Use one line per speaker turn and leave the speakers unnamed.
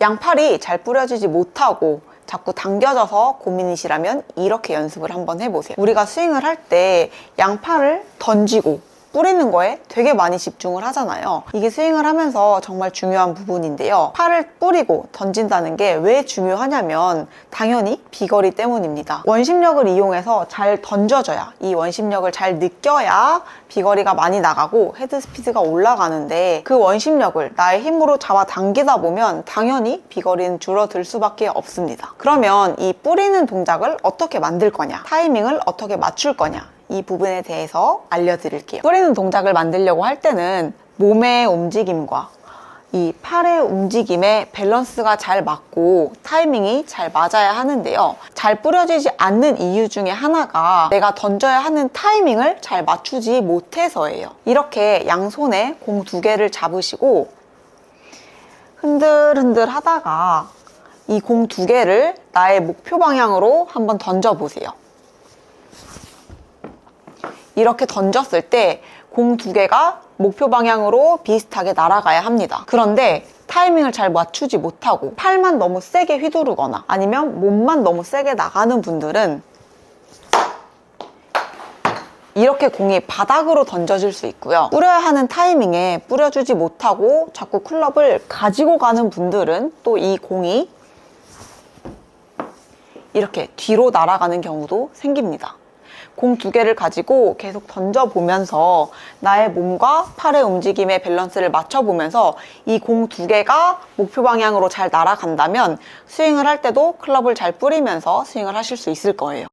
양팔이 잘 뿌려지지 못하고 자꾸 당겨져서 고민이시라면 이렇게 연습을 한번 해보세요. 우리가 스윙을 할 때 양팔을 던지고 뿌리는 거에 되게 많이 집중을 하잖아요. 이게 스윙을 하면서 정말 중요한 부분인데요. 팔을 뿌리고 던진다는 게 왜 중요하냐면 당연히 비거리 때문입니다. 원심력을 이용해서 잘 던져줘야 이 원심력을 잘 느껴야 비거리가 많이 나가고 헤드 스피드가 올라가는데 그 원심력을 나의 힘으로 잡아 당기다 보면 당연히 비거리는 줄어들 수밖에 없습니다. 그러면 이 뿌리는 동작을 어떻게 만들 거냐, 타이밍을 어떻게 맞출 거냐, 이 부분에 대해서 알려드릴게요. 뿌리는 동작을 만들려고 할 때는 몸의 움직임과 이 팔의 움직임에 밸런스가 잘 맞고 타이밍이 잘 맞아야 하는데요. 잘 뿌려지지 않는 이유 중에 하나가 내가 던져야 하는 타이밍을 잘 맞추지 못해서예요. 이렇게 양손에 공 두 개를 잡으시고 흔들흔들 하다가 이 공 두 개를 나의 목표 방향으로 한번 던져보세요. 이렇게 던졌을 때 공 두 개가 목표 방향으로 비슷하게 날아가야 합니다. 그런데 타이밍을 잘 맞추지 못하고 팔만 너무 세게 휘두르거나 아니면 몸만 너무 세게 나가는 분들은 이렇게 공이 바닥으로 던져질 수 있고요. 뿌려야 하는 타이밍에 뿌려주지 못하고 자꾸 클럽을 가지고 가는 분들은 또 이 공이 이렇게 뒤로 날아가는 경우도 생깁니다. 공 두 개를 가지고 계속 던져보면서 나의 몸과 팔의 움직임의 밸런스를 맞춰보면서 이 공 두 개가 목표 방향으로 잘 날아간다면 스윙을 할 때도 클럽을 잘 뿌리면서 스윙을 하실 수 있을 거예요.